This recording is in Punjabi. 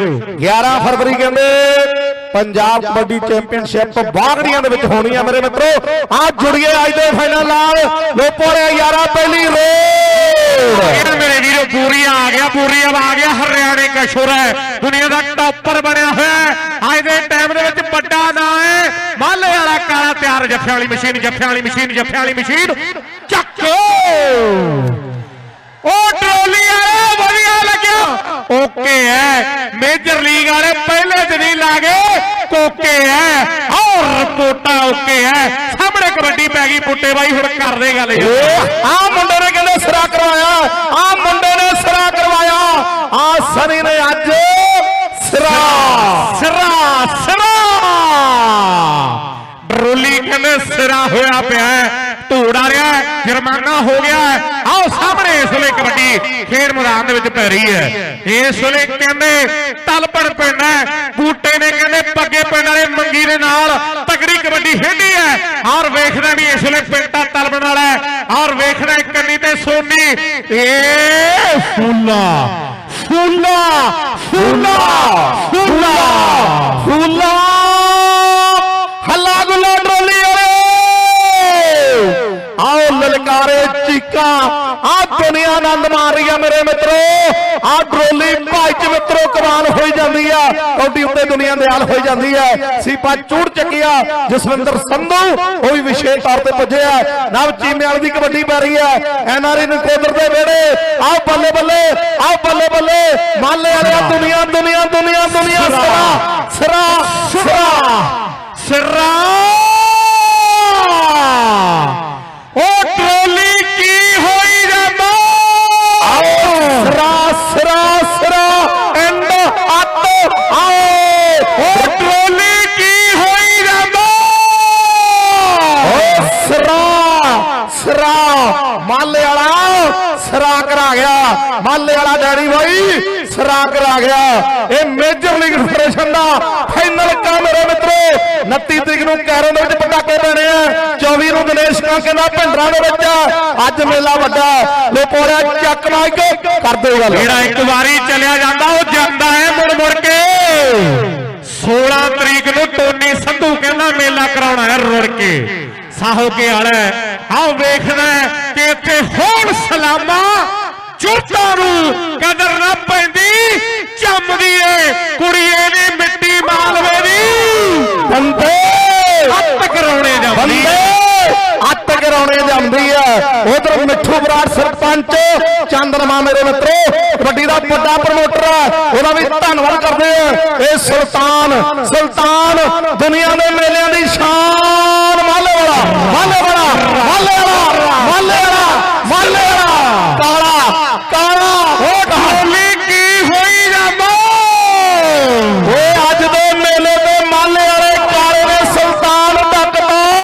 11 ਫਰਵਰੀ ਕਹਿੰਦੇ ਪੰਜਾਬ ਕਬੱਡੀ ਚੈਂਪੀਅਨਸ਼ਿਪ ਬਾਗੜੀਆਂ ਦੇ ਵਿੱਚ ਹੋਣੀ ਆ ਮੇਰੇ ਮਿੱਤਰੋ। ਆ ਜੁੜੀਏ ਅੱਜ ਦੇ ਫਾਈਨਲ ਨਾਲ। ਲੋਪੋਲੇ 11 ਪਹਿਲੀ ਰੋਡ ਮੇਰੇ ਵੀਰੋ ਪੂਰੀਆ ਆ ਗਿਆ ਪੂਰੀਆ ਆ ਗਿਆ, ਹਰਿਆਣੇ ਕਸ਼ੁਰ ਹੈ। ਦੁਨੀਆ ਦਾ ਟੌਪਰ ਬਣਿਆ ਹੋਇਆ ਅੱਜ ਦੇ ਟਾਈਮ ਦੇ ਵਿੱਚ ਵੱਡਾ ਨਾਂ ਹੈ। ਮਾਲੇ ਵਾਲਾ ਕਾਲਾ ਤਿਆਰ, ਜੱਫਿਆਂ ਵਾਲੀ ਮਸ਼ੀਨ, ਜੱਫਿਆਂ ਵਾਲੀ ਮਸ਼ੀਨ, ਜੱਫਿਆਂ ਵਾਲੀ ਮਸ਼ੀਨ। ਚੱਕੋ ਉਹ ਟਰੋਲੀ ਵਾਲੇ ਵਧੀਆ ਲੱਗਿਆ ਓਕੇ ਹੈ ਮੇਜਰ ਲੀਗ ਵਾਲੇ ਪਹਿਲੇ ਦਿਨ ਹੀ ਲਾ ਗਏ ਕੋਕੇ ਹੈ ਔਰ ਰਿਪੋਰਟਾਂ ਓਕੇ ਹੈ ਸਾਹਮਣੇ ਕਬੱਡੀ ਪੈ ਗਈ ਪੁੱਟੇ ਬਾਈ ਹੁਣ ਕਰਦੇ ਗੱਲ ਯਾਰ ਆ ਮੁੰਡੇ ਨੇ ਕਹਿੰਦੇ ਸਿਰਾ ਕਰਵਾਇਆ ਆ ਮੁੰਡੇ ਨੇ ਸਿਰਾ ਕਰਵਾਇਆ ਆ ਸਨੀ ਨੇ ਅੱਜ ਸਿਰਾ ਸਿਰਾ ਸਿਰਾ ਡਰੋਲੀ ਕਹਿੰਦੇ ਸਿਰਾ ਹੋਇਆ ਪਿਆ ਹੈ ਧੂੜ ਆ ਰਿਹਾ ਹੈ, ਜੁਰਮਾਨਾ ਹੋ ਗਿਆ ਹੈ। ਆਓ ਸਾਹਮਣੇ ਇਸ ਵੇਲੇ ਕਬੱਡੀ ਖੇਡ ਮੈਦਾਨ ਦੇ ਵਿੱਚ ਪੈ ਰਹੀ ਹੈ। ਇਸ ਵੇਲੇ ਕਹਿੰਦੇ ਤਲਪੜ ਪਿੰਡ ਹੈ, ਬੂਟੇ ਨੇ ਕਹਿੰਦੇ ਪੱਗੇ ਪਿੰਡ ਵਾਲੇ ਮੰਗੀ ਦੇ ਨਾਲ ਤਗੜੀ ਕਬੱਡੀ ਖੇਡੀ ਹੈ। ਔਰ ਵੇਖਦਾ ਵੀ ਇਸ ਵੇਲੇ ਪਿੰਡਾ ਤਲਪੜ ਵਾਲਾ ਹੈ। ਔਰ ਵੇਖਦਾ ਇੱਕ ਕੰਨੀ ਤੇ ਸੋਨੀ। ਏ ਫੁੱਲਾ ਫੁੱਲਾ ਫੁੱਲਾ। ਲਲਕਾਰੇ ਚੀਕਾਂ ਆ ਦੁਨੀਆ ਆਨੰਦ ਮਾਰ ਰਹੀ ਆ ਮੇਰੇ ਮਿੱਤਰੋ। ਆ ਟਰੋਲੀ ਭਾਈ ਚ ਮਿੱਤਰੋ, ਕਮਾਲ ਹੋਈ ਜਾਂਦੀ ਆ। ਕੌਡੀ ਉੱਤੇ ਦੁਨੀਆ ਦੇ ਹਾਲ ਹੋਈ ਜਾਂਦੀ ਆ। ਸੀਪਾ ਚੂੜ ਚੱਕਿਆ ਜਸਵਿੰਦਰ ਸੰਧੂ ਉਹ ਵੀ ਵਿਸ਼ੇਸ਼ ਤੌਰ ਤੇ ਪੁੱਜਿਆ ਨਵ ਚੀਮੇ ਵਾਲੀ ਦੀ ਕਬੱਡੀ ਪੈ ਰਹੀ ਆ। ਐਨਆਰਆਈ ਨਕੋਦਰ ਦੇ ਵੇੜੇ ਆਓ ਬੱਲੇ ਬੱਲੇ ਆਓ ਬੱਲੇ ਬੱਲੇ, ਮਾਲੇ ਵਾਲਿਆ ਦੁਨੀਆ ਦੁਨੀਆ ਦੁਨੀਆ ਦੁਨੀਆ ਸਰਾ ਸਿਰਾ ਉਹ ਟਰੋਲੀ ਕੀ ਹੋਈ ਜਾਂਦਾ ਸਰਾ ਸਰਾ ਸਰਾ ਐਂਡ ਅੱਤ ਆਓ ਉਹ ਟਰੋਲੀ ਕੀ ਹੋਈ ਜਾਂਦਾ ਓ ਸਰਾ ਸਰਾ। ਮਾਲੇ ਵਾਲਾ ਸਰਾ ਕਰਾ ਗਿਆ। ਮਾਲੇ ਵਾਲਾ ਡੈਡੀ ਬਾਈ ਸਰਾ ਕਰਾ ਗਿਆ। ਇਹ ਮੇਜਰ ਲੀਗ ਫੈਡਰੇਸ਼ਨ ਦਾ ਫਾਈਨਲ ਕੰਮ ਮੇਰੇ ਮਿੱਤਰੋ। 29 ਤਰੀਕ ਨੂੰ ਕੈਰਨ ਦੇ ਵਿੱਚ ਪਟਾਕੇ ਪੈਣੇ ਆ। 24 ਨੂੰ ਦਿਨੇਸ਼ ਕਾਂਕੇ ਦਾ ਭਿੰਡਰਾਂ ਦੇ ਵਿੱਚ ਅੱਜ ਮੇਲਾ ਵੱਡਾ ਲੋਪੋੜਿਆ ਚੱਕ ਮਾਰ ਕੇ ਕਰਦੇ ਗੱਲ। ਜਿਹੜਾ ਇੱਕ ਵਾਰੀ ਚਲਿਆ ਜਾਂਦਾ, ਉਹ ਜਾਂਦਾ ਹੈ ਮੁੜ ਮੁੜ ਕੇ। 16 ਤਰੀਕ ਨੂੰ ਟੋਨੀ ਸੰਧੂ ਕਹਿੰਦਾ ਮੇਲਾ ਕਰਾਉਣਾ ਹੈ ਰੁੜ ਕੇ। ਸਾਹੋ ਕੇ ਵਾਲਾ ਆਹ ਵੇਖਦਾ ਹੈ ਕਿ ਇੱਥੇ ਹੋਣ ਸਲਾਮਾ ਚੁਰਤਾਂ ਨੂੰ ਕਦਰ ਨਾ ਪੈਂਦੀ ਚੰਮਦੀ ਏ ਕੁੜੀਏ ਦੀ ਮਿੱਟੀ ਮਾਲਵੇ ਦੀ। ਬੰਦੇ! ਹੱਥ ਕਰਾਉਣੇ ਜਾਂਦੀ ਬੰਦੇ! ਅੱਤ ਕਰਾਉਣੇ ਜਾਂਦੀ ਆ ਉਧਰ ਮਿੱਠੂ ਬਰਾੜ ਸਰਪੰਚ ਚੰਦਰਮਾ ਮੇਰੇ ਮਿੱਤਰੋ ਕਬੱਡੀ ਦਾ ਵੱਡਾ ਪ੍ਰਮੋਟਰ ਆ। ਉਹਦਾ ਵੀ ਧੰਨਵਾਦ ਕਰਦੇ ਆ। ਇਹ ਸੁਲਤਾਨ ਸੁਲਤਾਨ ਦੁਨੀਆ ਦੇ ਮੇਲਿਆਂ ਦੀ